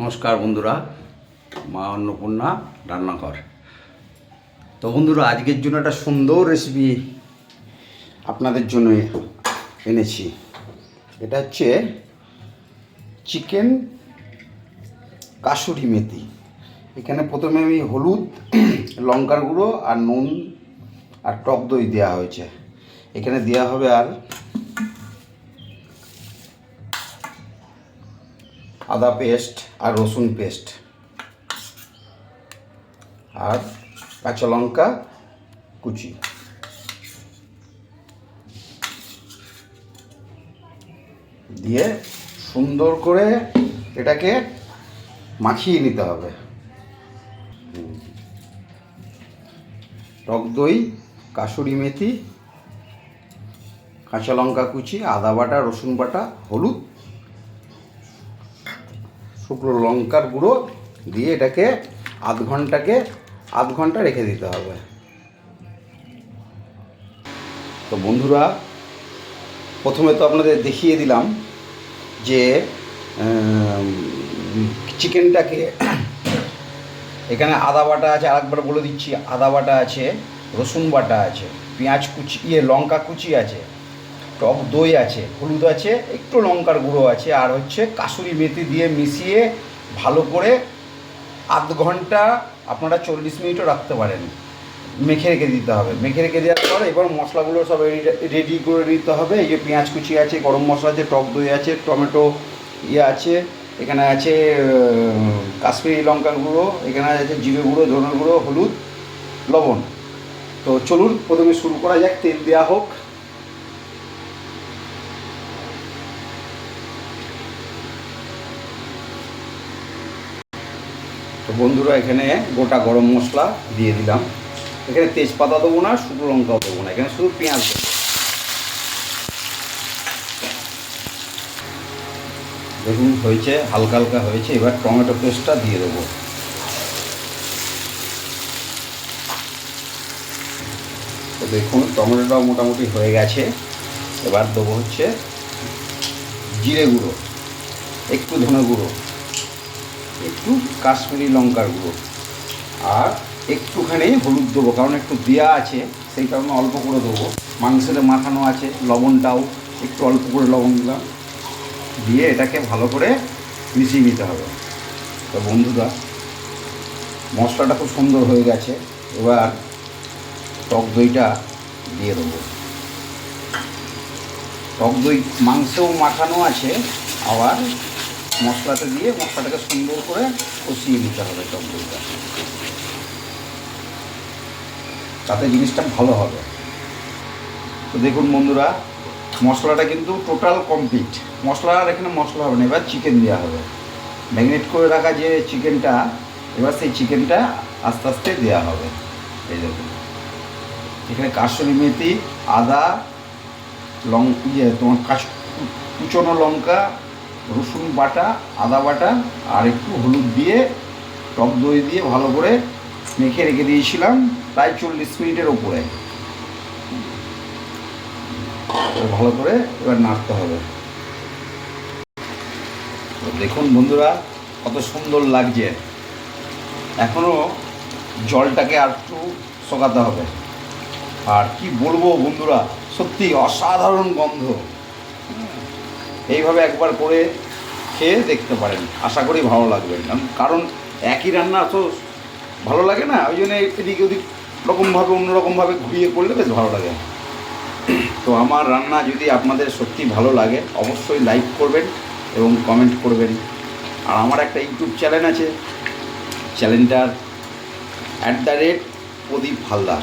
নমস্কার বন্ধুরা, মা অন্নপূর্ণা, রান্নাঘর। তো বন্ধুরা, আজকের জন্য একটা সুন্দর রেসিপি আপনাদের জন্য এনেছি। এটা হচ্ছে চিকেন কাসুরি মেথি। এখানে প্রথমে আমি হলুদ, লঙ্কার গুঁড়ো আর নুন আর টক দই দেওয়া হয়েছে। এখানে দেওয়া হবে আর আদা পেস্ট আর রসুন পেস্ট আর কাঁচা লঙ্কা কুচি। দিয়ে সুন্দর করে এটাকে মাখিয়ে নিতে হবে। টক দই কাসুরি মেথি, কাঁচা লঙ্কা কুচি, আদা বাটা, রসুন বাটা, হলুদ শুকনো লঙ্কার গুঁড়ো দিয়ে এটাকে আধ ঘন্টাকে, আধ ঘণ্টা রেখে দিতে হবে। তো বন্ধুরা, প্রথমে তো আপনাদের দেখিয়ে দিলাম যে চিকেনটাকে এখানে আদা বাটা আছে, আরেকবার বলে দিচ্ছি, আদা বাটা আছে, রসুন বাটা আছে, পেঁয়াজ কুচি ইয়ে লঙ্কা কুচি আছে। টক দই আছে, হলুদ আছে, একটু লঙ্কার গুঁড়ো আছে, আর হচ্ছে কাসুরি মেথি দিয়ে মিশিয়ে ভালো করে আধ ঘণ্টা আপনারা চল্লিশ মিনিটও রাখতে পারেন। মেখে রেখে দিতে হবে। মেখে রেখে দেওয়ার পর এবার মশলাগুলো সব রেডি করে নিতে হবে। এই যে পেঁয়াজ কুচি আছে, গরম মশলা আছে, টক দই আছে, টমেটো ইয়ে আছে, এখানে আছে কাশ্মীরি লঙ্কার গুঁড়ো, এখানে আছে জিরে গুঁড়ো, ধনের গুঁড়ো, হলুদ, লবণ। তো চলুন, প্রথমে শুরু করা যাক, তেল দেওয়া হোক। তো বন্ধুরা, এখানে গোটা গরম মশলা দিয়ে দিলাম। এখানে তেজপাতা দেবো না, শুকনো লঙ্কাও দেবো না, এখানে শুধু পেঁয়াজ দেবো। দেখুন, হয়েছে, হালকা হালকা হয়েছে, এবার টমেটো পেস্টটা দিয়ে দেবো। তো দেখুন, টমেটোটাও মোটামুটি হয়ে গেছে। এবার দেবো হচ্ছে জিরে গুঁড়ো, একটু ধনে গুঁড়ো। একটু কাশ্মীরি লঙ্কার গুঁড়ো। আর একটুখানি হলুদ দেবো, কারণ একটু দেওয়া আছে, সেই কারণে অল্প করে দেবো। মাংসের মাখানো আছে, লবণটাও একটু অল্প করে লবণ দিলাম। দিয়ে এটাকে ভালো করে মিশিয়ে নিতে হবে। তো বন্ধুরা, মশলাটা খুব সুন্দর হয়ে গেছে। এবার টক দইটা দিয়ে দেবো। টক দই মাংসও মাখানো আছে, আবার মশলাটা দিয়ে মশলাটাকে সুন্দর করে কষিয়ে নিতে হবে টক তাতে জিনিসটা ভালো হবে। তো দেখুন বন্ধুরা, মশলাটা কিন্তু টোটাল কমপ্লিট মশলা আর এখানে মশলা হবে না, এবার চিকেন দেওয়া হবে। ম্যাগনেট করে রাখা যে চিকেনটা এবার সেই চিকেনটা আস্তে আস্তে দেওয়া হবে। এই দেখুন। এখানে কাশ্মীরি মেথি, আদা, লং ইয়ে তোমার কাশ কুচনো লঙ্কা রসুন বাটা, আদা বাটা আর একটু হলুদ দিয়ে, টক দই দিয়ে ভালো করে মেখে রেখে দিয়েছিলাম প্রায় চল্লিশ মিনিটের ওপরে। ভালো করে এবার নাড়তে হবে। দেখুন বন্ধুরা, কত সুন্দর লাগছে। এখনও জলটাকে আর একটু শোকাতে হবে। আর কি বলব বন্ধুরা সত্যি অসাধারণ গন্ধ। এইভাবে একবার করে খেয়ে দেখতে পারেন। আশা করি ভালো লাগবে। কারণ একই রান্না তো ভালো লাগে না, ওই জন্য এদিক ওদিক রকমভাবে অন্যরকমভাবে ঘুরিয়ে করলে বেশ ভালো লাগে। তো আমার রান্না যদি আপনাদের সত্যি ভালো লাগে, অবশ্যই লাইক করবেন এবং কমেন্ট করবেন। আর আমার একটা ইউটিউব চ্যানেল আছে, চ্যানেলটার at the rate Pradip Haldar.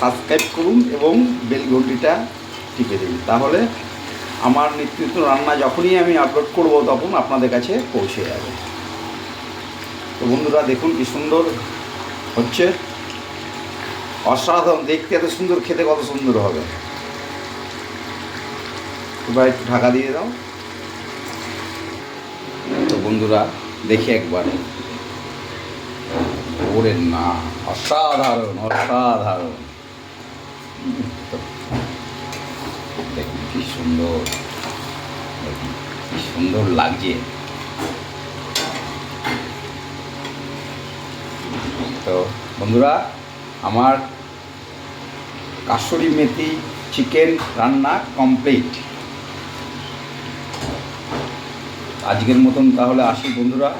Subscribe করুন এবং বেল টিপে দিন। তাহলে আমার নিত্য রান্না যখনই আমি আপলোড করব তখন আপনাদের কাছে পৌঁছে যাবে। তো বন্ধুরা, দেখুন কি সুন্দর হচ্ছে। অসাধারণ, দেখতে এত সুন্দর, খেতে কত সুন্দর হবে। এবার একটু ঢাকা দিয়ে দাও। তো বন্ধুরা, দেখি একবার। ওরে না, অসাধারণ অসাধারণ। কি সুন্দর কি সুন্দর লাগছে। তো বন্ধুরা, আমার কাসুরি মেথি চিকেন রান্না কমপ্লিট। আজকের মতন তাহলে আসি বন্ধুরা।